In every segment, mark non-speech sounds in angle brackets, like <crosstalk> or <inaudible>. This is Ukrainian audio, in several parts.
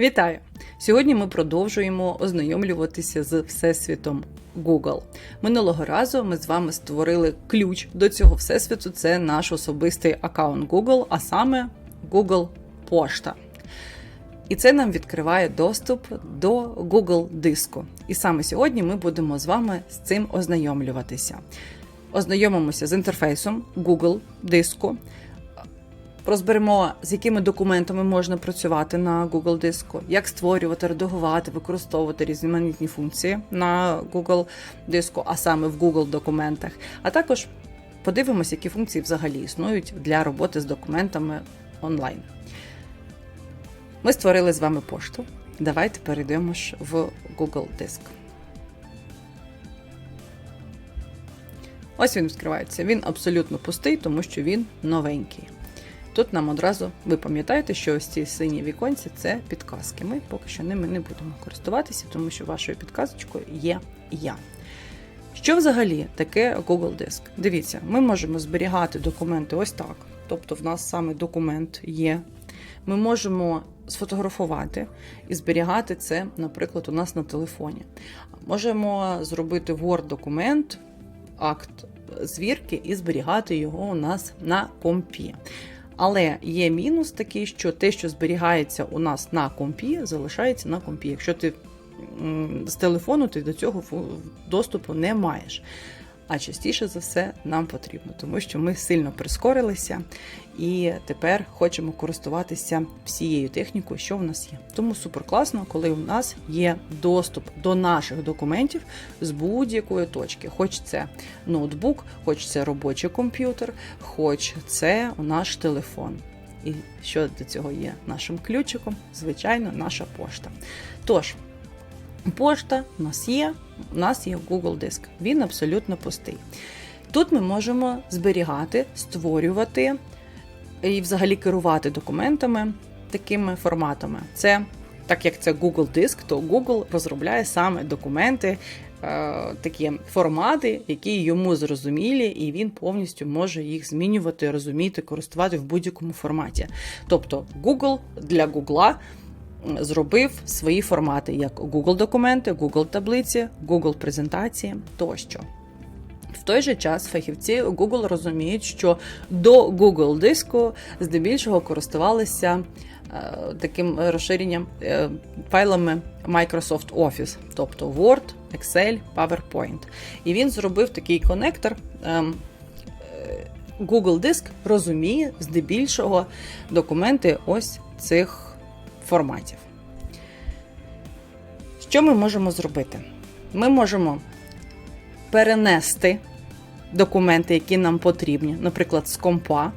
Вітаю! Сьогодні ми продовжуємо ознайомлюватися з Всесвітом Google. Минулого разу ми з вами створили ключ до цього всесвіту. Це наш особистий аккаунт Google, а саме Google Пошта. І це нам відкриває доступ до Google диску. І саме сьогодні ми будемо з вами з цим ознайомлюватися. Ознайомимося з інтерфейсом Google диску. Розберемо, з якими документами можна працювати на Google диску, як створювати, редагувати, використовувати різноманітні функції на Google диску, а саме в Google документах. А також подивимося, які функції взагалі існують для роботи з документами онлайн. Ми створили з вами пошту. Давайте перейдемо ж в Google диск. Ось він відкривається. Він абсолютно пустий, тому що він новенький. Тут нам одразу, ви пам'ятаєте, що ось ці сині віконці це підказки. Ми поки що ними не будемо користуватися, тому що вашою підказочкою є я. Що взагалі таке Google Диск? Дивіться, ми можемо зберігати документи ось так. Тобто, в нас саме документ є. Ми можемо сфотографувати і зберігати це, наприклад, у нас на телефоні. Можемо зробити Word-документ, акт звірки і зберігати його у нас на компі. Але є мінус такий, що те, що зберігається у нас на компі, залишається на компі. Якщо ти з телефону, ти до цього доступу не маєш. А частіше за все нам потрібно, тому що ми сильно прискорилися і тепер хочемо користуватися всією технікою, що в нас є. Тому супер класно, коли у нас є доступ до наших документів з будь-якої точки. Хоч це ноутбук, хоч це робочий комп'ютер, хоч це наш телефон. І що до цього є нашим ключиком? Звичайно, наша пошта. Тож. Пошта у нас є, у нас є Google Диск. Він абсолютно пустий. Тут ми можемо зберігати, створювати і взагалі керувати документами такими форматами. Це, так як це Google Диск, то Google розробляє саме документи, е, такі формати, які йому зрозумілі, і він повністю може їх змінювати, розуміти, користувати в будь-якому форматі. Тобто, Google для Google зробив свої формати, як Google документи, Google таблиці, Google презентації тощо. В той же час фахівці Google розуміють, що до Google диску здебільшого користувалися е, таким розширенням е, файлами Microsoft Office, тобто Word, Excel, PowerPoint. І він зробив такий конектор. Е, Google Диск розуміє здебільшого документи ось цих форматів. Що ми можемо зробити? Ми можемо перенести документи, які нам потрібні, наприклад, з компа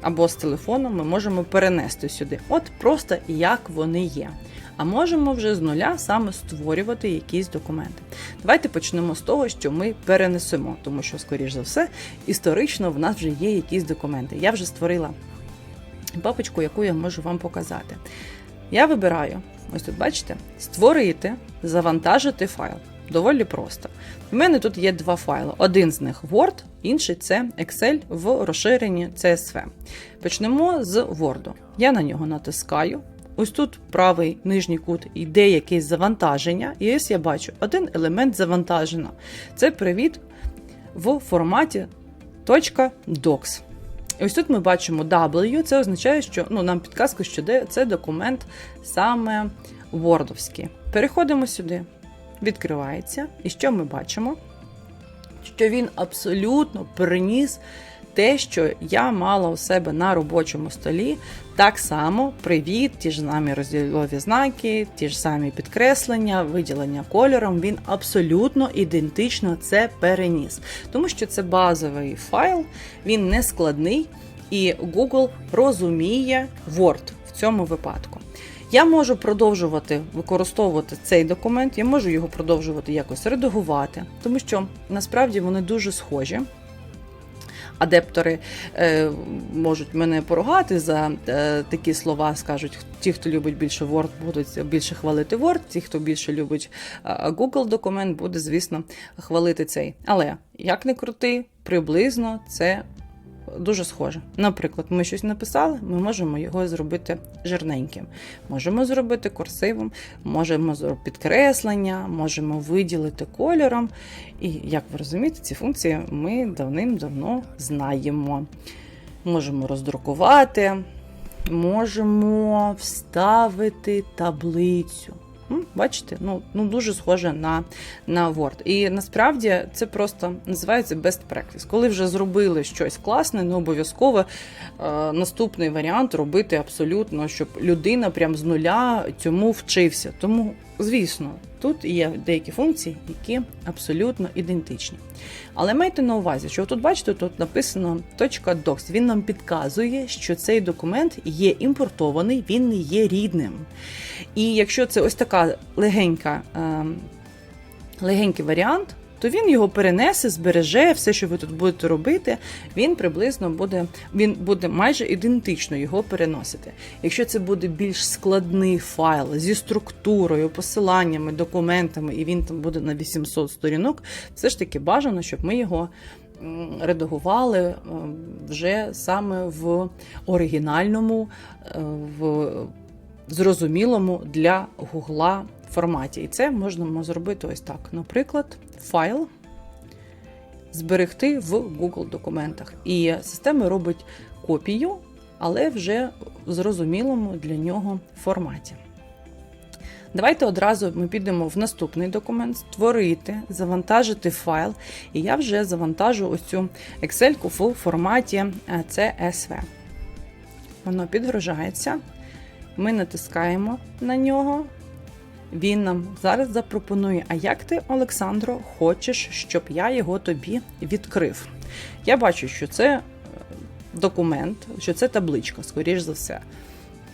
або з телефону, ми можемо перенести сюди. От просто як вони є. А можемо вже з нуля саме створювати якісь документи. Давайте почнемо з того, що ми перенесемо, тому що, скоріш за все, історично в нас вже є якісь документи. Я вже створила папочку, яку я можу вам показати. Я вибираю, ось тут, бачите, створити, завантажити файл. Доволі просто. У мене тут є два файли. Один з них Word, інший це Excel в розширенні CSV. Почнемо з Word. Я на нього натискаю. Ось тут правий нижній кут йде якесь завантаження, і ось я бачу один елемент завантажено. Це привіт в форматі .docs. І ось тут ми бачимо W, це означає, що ну, нам підказка, що це документ саме Вордовський. Переходимо сюди, відкривається. І що ми бачимо? Що він абсолютно приніс те, що я мала у себе на робочому столі. Так само привіт, ті ж самі розділові знаки, ті ж самі підкреслення, виділення кольором. Він абсолютно ідентично це переніс. Тому що це базовий файл, він не складний, і Google розуміє Word в цьому випадку. Я можу продовжувати використовувати цей документ, я можу його продовжувати якось редагувати, тому що насправді вони дуже схожі адептори е, можуть мене поругати за е, такі слова. Скажуть, ті, хто любить більше Word, будуть більше хвалити Word, ті, хто більше любить е, Google документ, буде, звісно, хвалити цей. Але як не крути, приблизно це дуже схоже. Наприклад, ми щось написали, ми можемо його зробити жирненьким. Можемо зробити курсивом, можемо зробити підкреслення, можемо виділити кольором. І, як ви розумієте, ці функції ми давним-давно знаємо. Можемо роздрукувати, можемо вставити таблицю. Бачите, ну, ну дуже схоже на, на Word. І насправді це просто називається best practice. Коли вже зробили щось класне, не обов'язково е, наступний варіант робити абсолютно, щоб людина прям з нуля цьому вчився. Тому, звісно, тут є деякі функції, які абсолютно ідентичні. Але майте на увазі, що тут бачите, тут написано .docs. Він нам підказує, що цей документ є імпортований, він не є рідним. І якщо це ось така легенька, е, легенький варіант, то він його перенесе, збереже, все, що ви тут будете робити, він приблизно буде, він буде майже ідентично його переносити. Якщо це буде більш складний файл зі структурою, посиланнями, документами, і він там буде на 800 сторінок, все ж таки бажано, щоб ми його редагували е, вже саме в оригінальному, е, в зрозумілому для Гугла форматі. І це можна зробити ось так. Наприклад, файл зберегти в Google документах. І система робить копію, але вже в зрозумілому для нього форматі. Давайте одразу ми підемо в наступний документ, створити, завантажити файл. І я вже завантажу ось цю Excel в форматі е, CSV. Воно підгружається. Ми натискаємо на нього. Він нам зараз запропонує: а як ти, Олександро, хочеш, щоб я його тобі відкрив? Я бачу, що це е, документ, що це табличка, скоріш за все.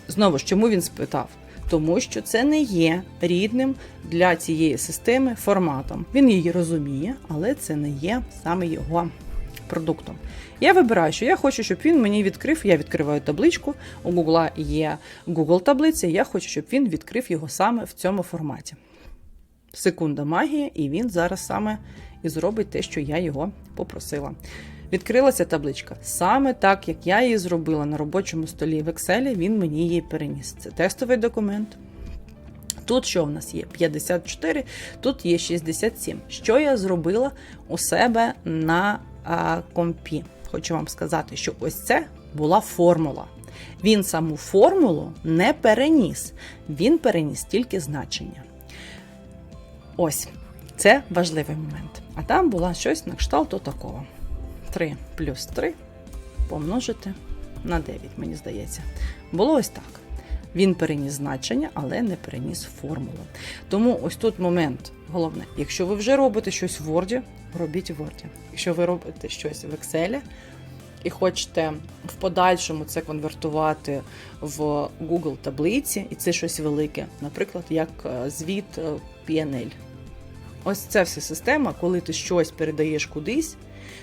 Знову ж, чому він спитав? Тому що це не є рідним для цієї системи форматом. Він її розуміє, але це не є саме його продуктом. Я вибираю, що я хочу, щоб він мені відкрив. Я відкриваю табличку. У Google є Google таблиця. Я хочу, щоб він відкрив його саме в цьому форматі. Секунда магії, і він зараз саме і зробить те, що я його попросила. Відкрилася табличка. Саме так, як я її зробила на робочому столі в Excel, він мені її переніс. Це тестовий документ. Тут що в нас є? 54, тут є 67. Що я зробила у себе на компі? Хочу вам сказати, що ось це була формула. Він саму формулу не переніс, він переніс тільки значення. Ось, це важливий момент. А там була щось на кшталт такого. 3 плюс 3 помножити на 9, мені здається. Було ось так. Він переніс значення, але не переніс формулу. Тому ось тут момент головне: якщо ви вже робите щось в Word, робіть в Word. Якщо ви робите щось в Excel і хочете в подальшому це конвертувати в Google таблиці, і це щось велике, наприклад, як е, звіт е, PNL. Ось це вся система, коли ти щось передаєш кудись,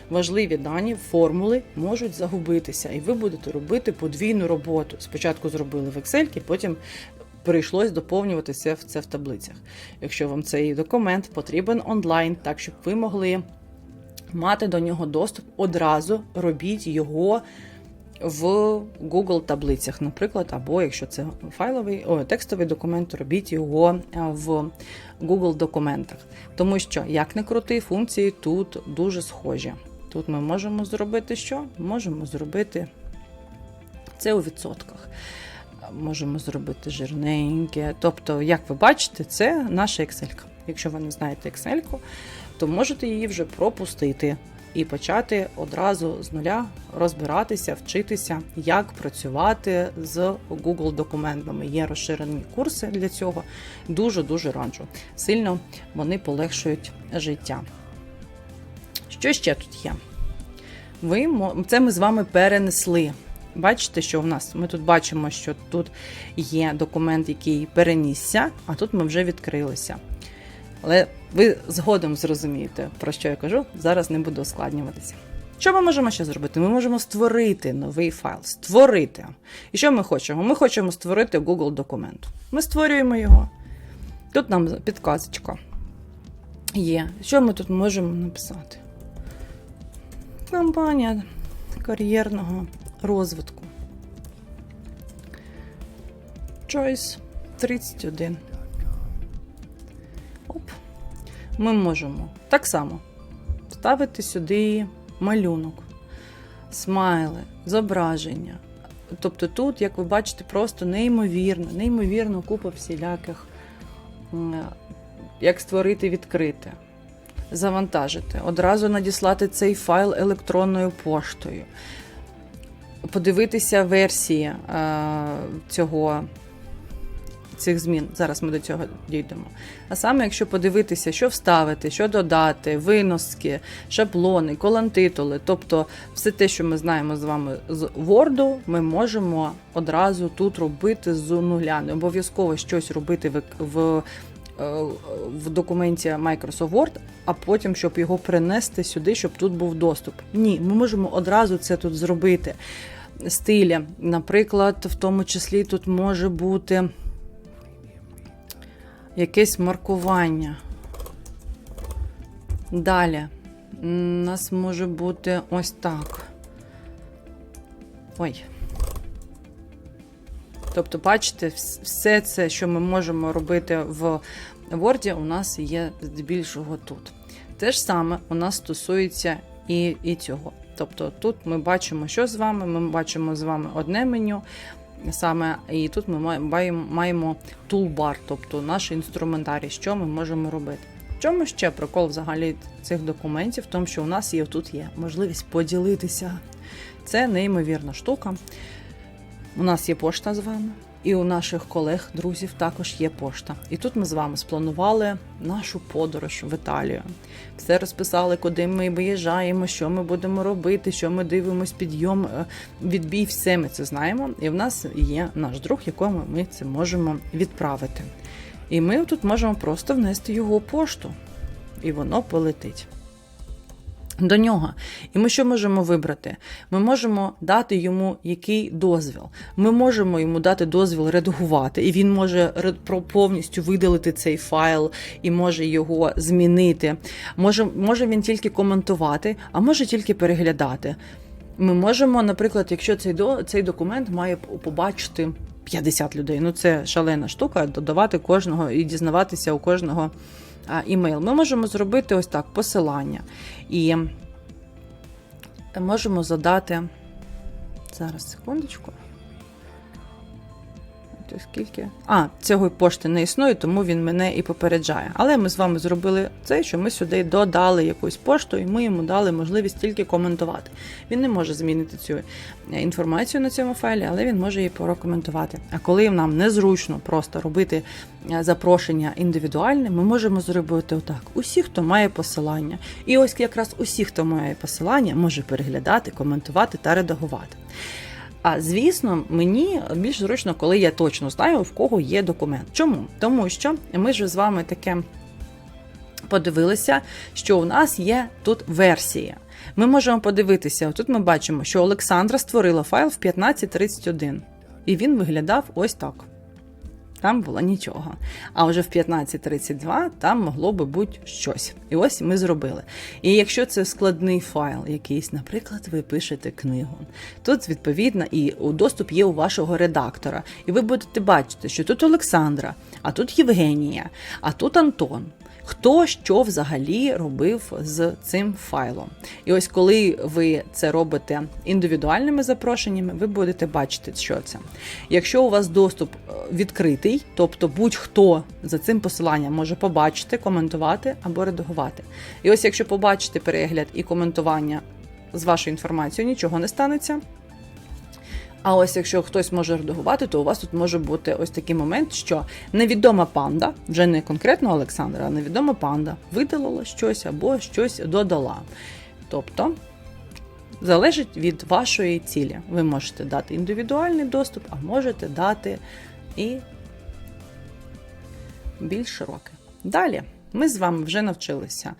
важливі дані, формули можуть загубитися, і ви будете робити подвійну роботу. Спочатку зробили в Excel, потім прийшлось доповнювати це в це в таблицях. Якщо вам цей документ потрібен онлайн, так щоб ви могли мати до нього доступ, одразу робіть його. В Google таблицях, наприклад, або якщо це файловий о, текстовий документ, робіть його в Google документах. Тому що, як не крути, функції тут дуже схожі. Тут ми можемо зробити що? Можемо зробити це у відсотках. Можемо зробити жирненьке. Тобто, як ви бачите, це наша Excel. Якщо ви не знаєте Excel, то можете її вже пропустити і почати одразу з нуля розбиратися, вчитися, як працювати з Google документами. Є розширені курси для цього. Дуже-дуже раджу. Сильно вони полегшують життя. Що ще тут є? Ви, Це ми з вами перенесли. Бачите, що в нас? Ми тут бачимо, що тут є документ, який перенісся, а тут ми вже відкрилися. Але ви згодом зрозумієте, про що я кажу. Зараз не буду ускладнюватися. Що ми можемо ще зробити? Ми можемо створити новий файл. Створити. І що ми хочемо? Ми хочемо створити Google документ. Ми створюємо його. Тут нам підказочка є. Що ми тут можемо написати? Компанія кар'єрного розвитку. Choice 31. Оп. Ми можемо так само ставити сюди малюнок, смайли, зображення. Тобто тут, як ви бачите, просто неймовірно, неймовірно купа всіляких, як створити відкрити, завантажити, одразу надіслати цей файл електронною поштою, подивитися версії е, цього. Цих змін, зараз ми до цього дійдемо. А саме, якщо подивитися, що вставити, що додати, виноски, шаблони, колонтитули, тобто все те, що ми знаємо з вами з Word, ми можемо одразу тут робити з нуля. Не обов'язково щось робити в, в, е, в документі Microsoft Word, а потім, щоб його принести сюди, щоб тут був доступ. Ні, ми можемо одразу це тут зробити. Стилі, наприклад, в тому числі тут може бути якесь маркування. Далі. У нас може бути ось так. Ой. Тобто, бачите, все це, що ми можемо робити в Word, у нас є здебільшого тут. Те ж саме у нас стосується і, і цього. Тобто тут ми бачимо, що з вами, ми бачимо з вами одне меню, саме, і тут ми маємо, маємо тулбар, тобто наш інструментарій, що ми можемо робити. В чому ще прикол взагалі цих документів? В тому, що у нас є тут є можливість поділитися. Це неймовірна штука. У нас є пошта з вами, і у наших колег, друзів також є пошта. І тут ми з вами спланували нашу подорож в Італію. Все розписали, куди ми виїжджаємо, що ми будемо робити, що ми дивимось, підйом, е, відбій, все ми це знаємо. І в нас є наш друг, якому ми це можемо відправити. І ми тут можемо просто внести його пошту, і воно полетить. До нього. І ми що можемо вибрати? Ми можемо дати йому який дозвіл. Ми можемо йому дати дозвіл редагувати, і він може повністю видалити цей файл і може його змінити. Може, може він тільки коментувати, а може тільки переглядати. Ми можемо, наприклад, якщо цей, до, цей документ має побачити 50 людей, ну це шалена штука, додавати кожного і дізнаватися у кожного імейл. Ми можемо зробити ось так посилання. І можемо задати. Зараз, секундочку. То скільки? А, цього пошти не існує, тому він мене і попереджає. Але ми з вами зробили це, що ми сюди додали якусь пошту, і ми йому дали можливість тільки коментувати. Він не може змінити цю е, інформацію на цьому файлі, але він може її прокоментувати. А коли нам незручно просто робити е, запрошення індивідуальне, ми можемо зробити отак: усі, хто має посилання. І ось якраз усі, хто має посилання, може переглядати, коментувати та редагувати. А звісно, мені більш зручно, коли я точно знаю, в кого є документ. Чому? Тому що ми ж з вами таке подивилися, що у нас є тут версія. Ми можемо подивитися, тут ми бачимо, що Олександра створила файл в 1531, і він виглядав ось так. Там було нічого. А вже в 15.32 там могло би бути щось. І ось ми зробили. І якщо це складний файл, якийсь, наприклад, ви пишете книгу, тут відповідно і доступ є у вашого редактора. І ви будете бачити, що тут Олександра, а тут Євгенія, а тут Антон. Хто що взагалі робив з цим файлом. І ось коли ви це робите індивідуальними запрошеннями, ви будете бачити, що це. Якщо у вас доступ е, відкритий, тобто будь-хто за цим посиланням може побачити, коментувати або редагувати. І ось якщо побачите перегляд і коментування з вашою інформацією, нічого не станеться. А ось якщо хтось може редагувати, то у вас тут може бути ось такий момент, що невідома панда, вже не конкретно Олександра, а невідома панда видалила щось або щось додала. Тобто залежить від вашої цілі. Ви можете дати індивідуальний доступ, а можете дати і більш широкий. Далі ми з вами вже навчилися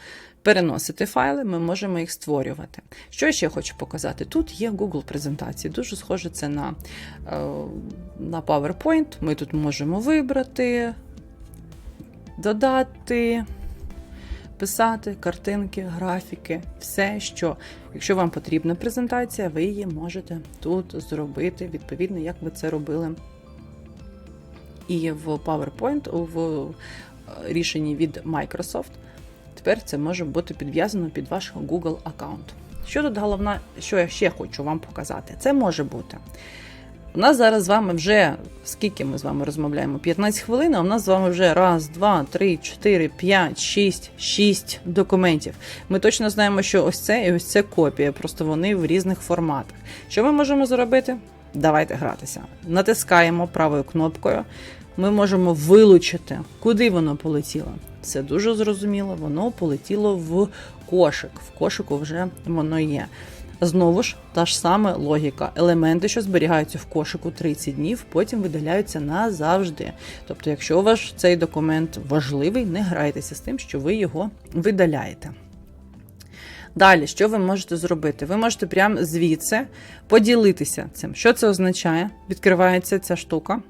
переносити файли, ми можемо їх створювати. Що ще хочу показати? Тут є Google презентації. Дуже схоже це на, е, на PowerPoint. Ми тут можемо вибрати, додати, писати картинки, графіки, все, що, якщо вам потрібна презентація, ви її можете тут зробити відповідно, як ви це робили. І в PowerPoint, в рішенні від Microsoft. Тепер це може бути підв'язано під ваш Google аккаунт. Що тут головне, що я ще хочу вам показати? Це може бути. У нас зараз з вами вже, скільки ми з вами розмовляємо? 15 хвилин, а у нас з вами вже раз, два, три, чотири, п'ять, шість, шість документів. Ми точно знаємо, що ось це і ось це копія, просто вони в різних форматах. Що ми можемо зробити? Давайте гратися. Натискаємо правою кнопкою. Ми можемо вилучити, куди воно полетіло. Це дуже зрозуміло, воно полетіло в кошик. В кошику вже воно є. Знову ж та ж сама логіка. Елементи, що зберігаються в кошику 30 днів, потім видаляються назавжди. Тобто, якщо у вас цей документ важливий, не грайтеся з тим, що ви його видаляєте. Далі, що ви можете зробити? Ви можете прямо звідси поділитися цим. Що це означає? Відкривається ця штука,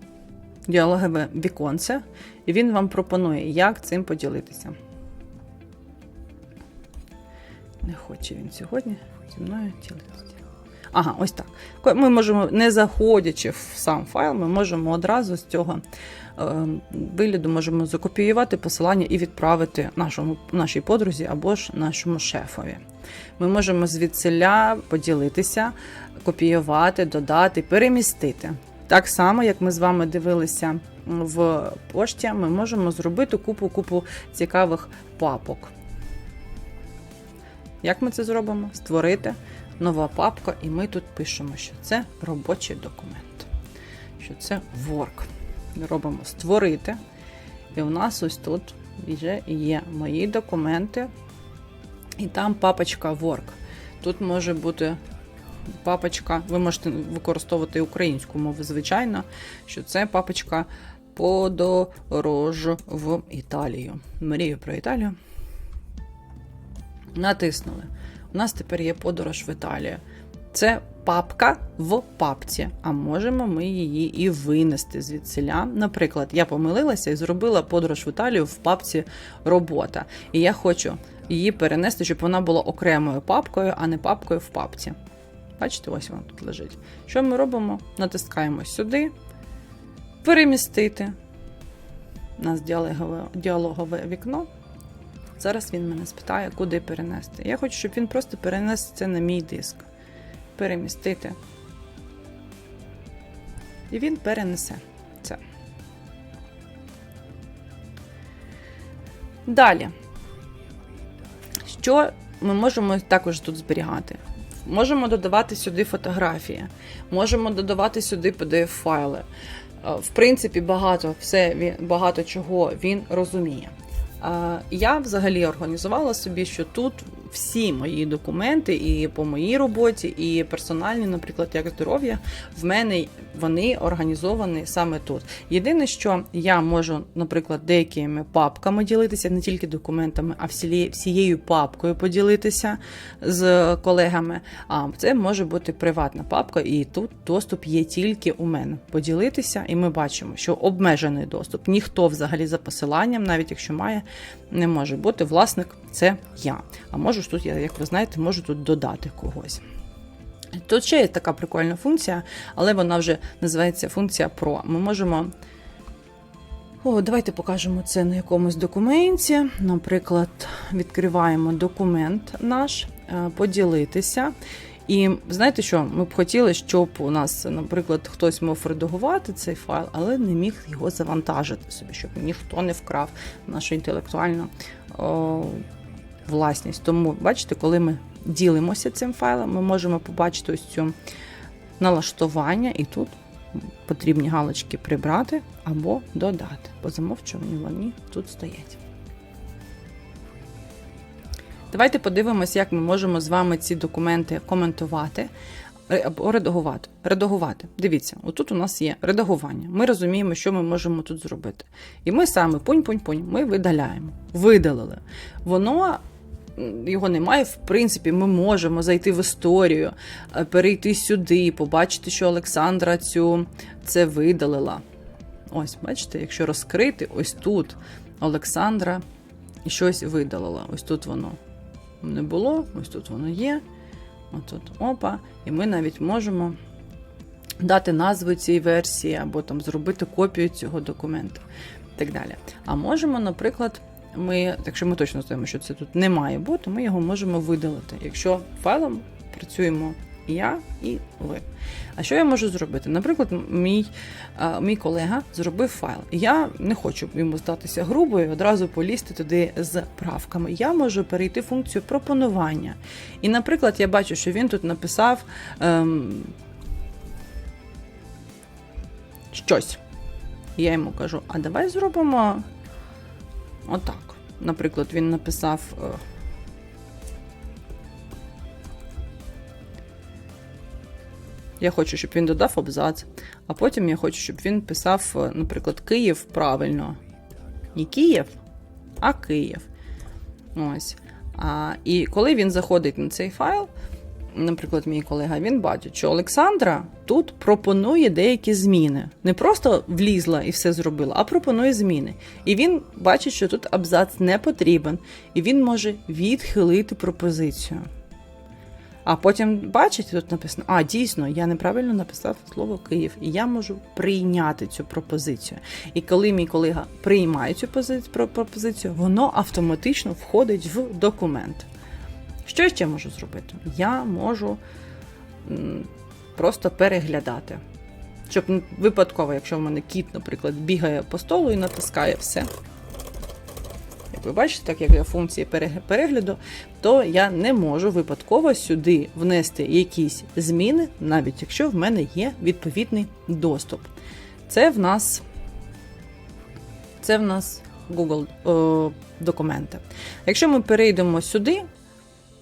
діалогове віконце, і він вам пропонує, як цим поділитися. Не хоче він сьогодні зі мною ділитися. Ага, ось так. Ми можемо, не заходячи в сам файл, ми можемо одразу з цього е, вигляду можемо закопіювати посилання і відправити нашому, нашій подрузі або ж нашому шефові. Ми можемо звідсиля поділитися, копіювати, додати, перемістити. Так само, як ми з вами дивилися в пошті, ми можемо зробити купу-купу цікавих папок. Як ми це зробимо? Створити нова папка, і ми тут пишемо, що це робочий документ, що це work. Робимо створити. І у нас ось тут вже є мої документи, і там папочка work. Тут може бути папочка, ви можете використовувати українську мову, звичайно, що це папочка подорож в Італію. Мрію про Італію. Натиснули. У нас тепер є подорож в Італію. Це папка в папці, а можемо ми її і винести звідсиля. Наприклад, я помилилася і зробила подорож в Італію в папці робота. І я хочу її перенести, щоб вона була окремою папкою, а не папкою в папці. Бачите, ось вона тут лежить. Що ми робимо? Натискаємо сюди, перемістити. У нас діалогове, діалогове вікно. Зараз він мене спитає, куди перенести. Я хочу, щоб він просто перенес це на мій диск. Перемістити. І він перенесе це. Далі. Що ми можемо також тут зберігати? Можемо додавати сюди фотографії, можемо додавати сюди PDF-файли. В принципі, багато все, багато чого він розуміє. Я взагалі організувала собі, що тут всі мої документи, і по моїй роботі, і персональні, наприклад, як здоров'я, в мене вони організовані саме тут. Єдине, що я можу, наприклад, деякими папками ділитися, не тільки документами, а всією папкою поділитися з колегами. А це може бути приватна папка, і тут доступ є тільки у мене. Поділитися, і ми бачимо, що обмежений доступ. Ніхто взагалі за посиланням, навіть якщо має, не може бути. Власник це я. А можу ж тут, як ви знаєте, можу тут додати когось. Тут ще є така прикольна функція, але вона вже називається функція Pro. Ми можемо. О, Давайте покажемо це на якомусь документі. Наприклад, відкриваємо документ наш, е, поділитися. І знаєте що? Ми б хотіли, щоб у нас, наприклад, хтось мав редагувати цей файл, але не міг його завантажити собі, щоб ніхто не вкрав нашу інтелектуальну о, власність. Тому, бачите, коли ми ділимося цим файлом, ми можемо побачити ось цю налаштування, і тут потрібні галочки прибрати або додати. По замовчуванню вони тут стоять. Давайте подивимось, як ми можемо з вами ці документи коментувати або редагувати. Редагувати. Дивіться, отут у нас є редагування. Ми розуміємо, що ми можемо тут зробити. І ми саме пунь-пунь-пунь, ми видаляємо. Видалили. Воно. Його немає, в принципі, ми можемо зайти в історію, е, перейти сюди, побачити, що Олександра цю це видалила. Ось, бачите, якщо розкрити, ось тут Олександра щось видалила. Ось тут воно не було, ось тут воно є. Ось тут опа. І ми навіть можемо дати назву цій версії, або там зробити копію цього документа. Так далі. А можемо, наприклад, ми, якщо ми точно знаємо, що це тут не має бути, ми його можемо видалити. Якщо файлом працюємо я і ви. А що я можу зробити? Наприклад, мій, а, мій колега зробив файл. Я не хочу йому здатися грубою, одразу полізти туди з правками. Я можу перейти в функцію пропонування. І, наприклад, я бачу, що він тут написав ем, щось. Я йому кажу: а давай зробимо отак. Наприклад, він написав. е, Я хочу, щоб він додав абзац, а потім я хочу, щоб він писав, е, наприклад, Київ правильно. Не Київ, а Київ. Ось. А, і коли він заходить на цей файл, наприклад, мій колега, він бачить, що Олександра тут пропонує деякі зміни. Не просто влізла і все зробила, а пропонує зміни. І він бачить, що тут абзац не потрібен, і він може відхилити пропозицію. А потім бачите, тут написано: а дійсно, я неправильно написав слово Київ, і я можу прийняти цю пропозицію. І коли мій колега приймає цю пози- пропозицію, воно автоматично входить в документ. Що я ще можу зробити? Я можу просто переглядати. Щоб випадково, якщо в мене кіт, наприклад, бігає по столу і натискає все. Як ви бачите, так як я функції перегляду, то я не можу випадково сюди внести якісь зміни, навіть якщо в мене є відповідний доступ. Це в нас, це в нас Google е, документи. Якщо ми перейдемо сюди,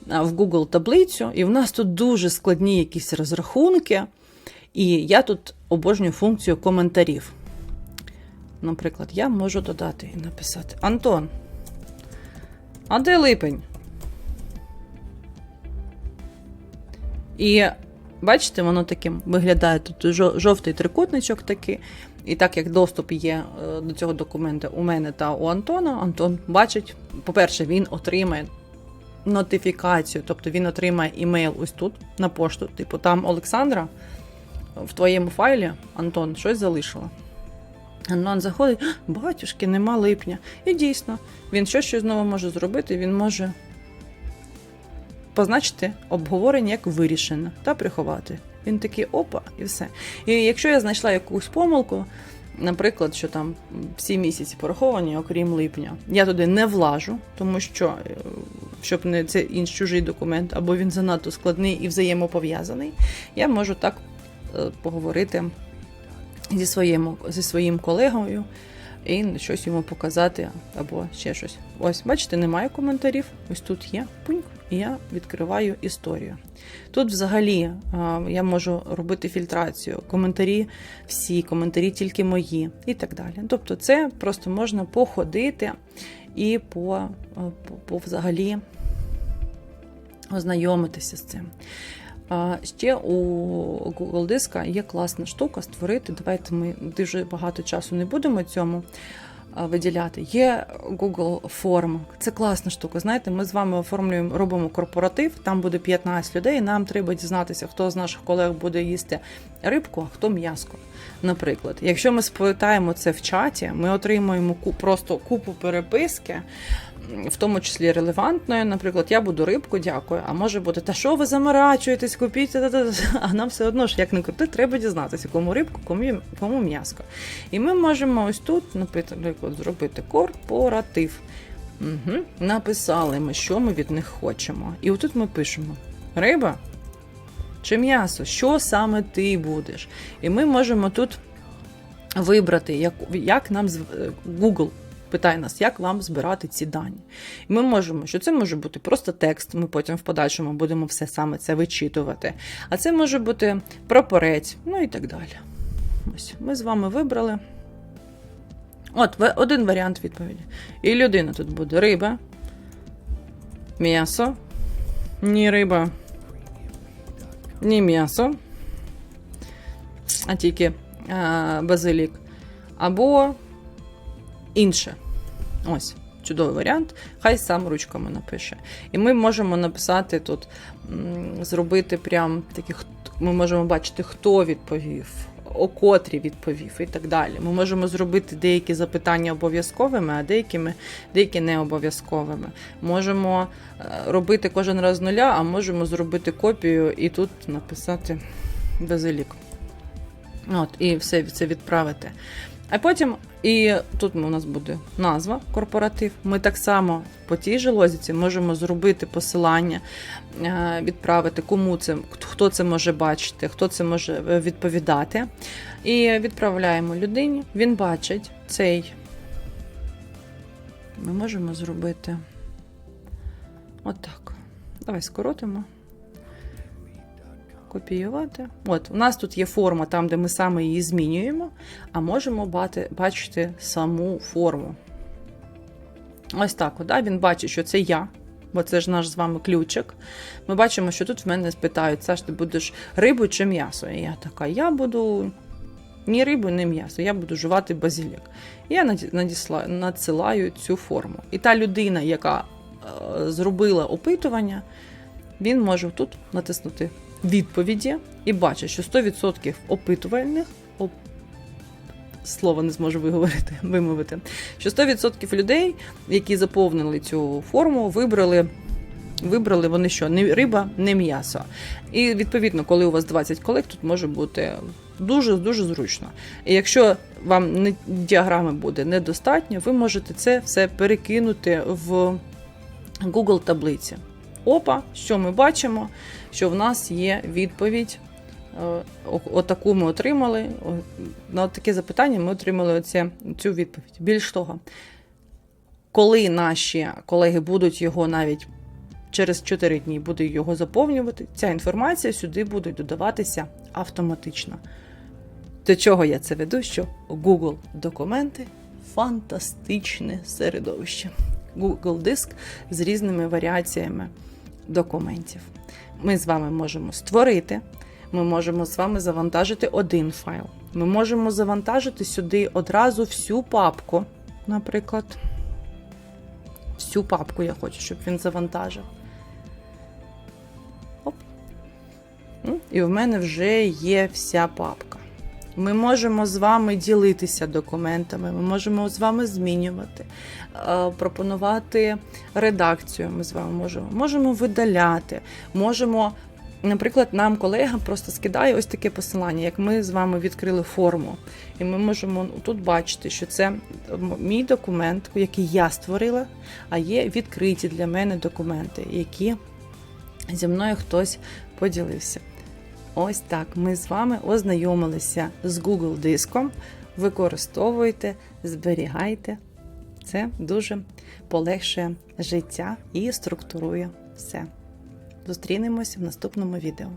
в Google таблицю, і в нас тут дуже складні якісь розрахунки, і я тут обожнюю функцію коментарів. Наприклад, я можу додати і написати: Антон, а де липень? І бачите, воно таким виглядає тут жовтий трикутничок такий. І так як доступ є е, до цього документа у мене та у Антона, Антон бачить, по-перше, він отримає нотифікацію, тобто він отримає імейл ось тут на пошту. Типу, там Олександра в твоєму файлі Антон щось залишила. Антон заходить, батюшки, нема липня. І дійсно, він що ще знову може зробити, він може позначити обговорення як вирішено та приховати. Він такий опа, і все. І якщо я знайшла якусь помилку, наприклад, що там всі місяці пораховані, окрім липня, я туди не влажу, тому що е, щоб не це інший чужий документ, або він занадто складний і взаємопов'язаний, я можу так е, поговорити зі своїм, зі своїм колегою і щось йому показати, або ще щось. Ось, бачите, немає коментарів. Ось тут є пуньк, і я відкриваю історію. Тут взагалі я можу робити фільтрацію, коментарі всі, коментарі тільки мої, і так далі. Тобто, це просто можна походити і по, по, по взагалі ознайомитися з цим. Ще у Google диска є класна штука створити. Давайте ми дуже багато часу не будемо цьому виділяти. Є Google Форм. Це класна штука. Знаєте, ми з вами оформлюємо, робимо корпоратив, там буде 15 людей. Нам треба дізнатися, хто з наших колег буде їсти рибку, а хто м'яско. Наприклад, якщо ми спитаємо це в чаті, ми отримуємо ку- просто купу переписки, в тому числі релевантної. Наприклад, я буду рибку, дякую. А може бути, та що ви заморачуєтесь, купіть, та-та-та». а нам все одно ж як не крути, треба дізнатися, кому рибку, кому, кому м'яско. І ми можемо ось тут, наприклад, зробити корпоратив. Угу. Написали ми, що ми від них хочемо. І отут ми пишемо: риба чи м'ясо, що саме ти будеш? І ми можемо тут вибрати, як, як нам е, Google питає нас, як вам збирати ці дані. І ми можемо, що це може бути просто текст, ми потім в подальшому будемо все саме це вичитувати. А це може бути прапорець, ну і так далі. Ось, ми з вами вибрали. От, один варіант відповіді. І людина тут буде риба, м'ясо, ні риба, ні м'ясо, а тільки а, базилік, або інше. Ось. чудовий варіант, хай сам ручками напише. І ми можемо написати тут, зробити прям таких, ми можемо бачити, хто відповів, о котрі відповів і так далі. Ми можемо зробити деякі запитання обов'язковими, а деякими, деякі не обов'язковими. Можемо е, робити кожен раз з нуля, а можемо зробити копію і тут написати базилік. От, і все це відправити. А потім, і тут у нас буде назва корпоратив. Ми так само по тій же лозіці можемо зробити посилання, е, відправити, кому це, хто це може бачити, хто це може е, відповідати. І відправляємо людині. Він бачить цей. Ми можемо зробити отак. Давай скоротимо. Копіювати. От, у нас тут є форма, там, де ми саме її змінюємо, а можемо бати, бачити саму форму. Ось так. Да? Він бачить, що це я, бо це ж наш з вами ключик. Ми бачимо, що тут в мене спитають, Саш, ти будеш рибу чи м'ясо? І я така, я буду ні рибу, ні м'ясо, я буду жувати базилік. І я надісла, надсилаю цю форму. І та людина, яка е, зробила опитування, він може тут натиснути відповіді і бачить, що 100% опитувальних оп... слово не зможу виговорити, <laughs> вимовити, що 100% людей, які заповнили цю форму, вибрали. Вибрали вони що, не риба, не м'ясо. І відповідно, коли у вас 20 колег, тут може бути дуже дуже зручно. І якщо вам не, діаграми буде недостатньо, ви можете це все перекинути в Google таблиці. Опа, що ми бачимо? Що в нас є відповідь. Е, Отаку ми отримали. На таке запитання ми отримали оце, цю відповідь. Більш того, коли наші колеги будуть його навіть через 4 дні будуть його заповнювати, ця інформація сюди буде додаватися автоматично. До чого я це веду? Що Google документи фантастичне середовище. Google Диск з різними варіаціями документів. Ми з вами можемо створити, ми можемо з вами завантажити один файл. Ми можемо завантажити сюди одразу всю папку, наприклад. Всю папку я хочу, щоб він завантажив. Оп. І в мене вже є вся папка. Ми можемо з вами ділитися документами, ми можемо з вами змінювати, е, пропонувати редакцію. Ми з вами можемо, можемо видаляти, можемо. Наприклад, нам колега просто скидає ось таке посилання, як ми з вами відкрили форму. І ми можемо тут бачити, що це мій документ, який я створила, а є відкриті для мене документи, які зі мною хтось поділився. Ось так ми з вами ознайомилися з Google диском. Використовуйте, зберігайте. Це дуже полегшує життя і структурує все. Зустрінемось в наступному відео.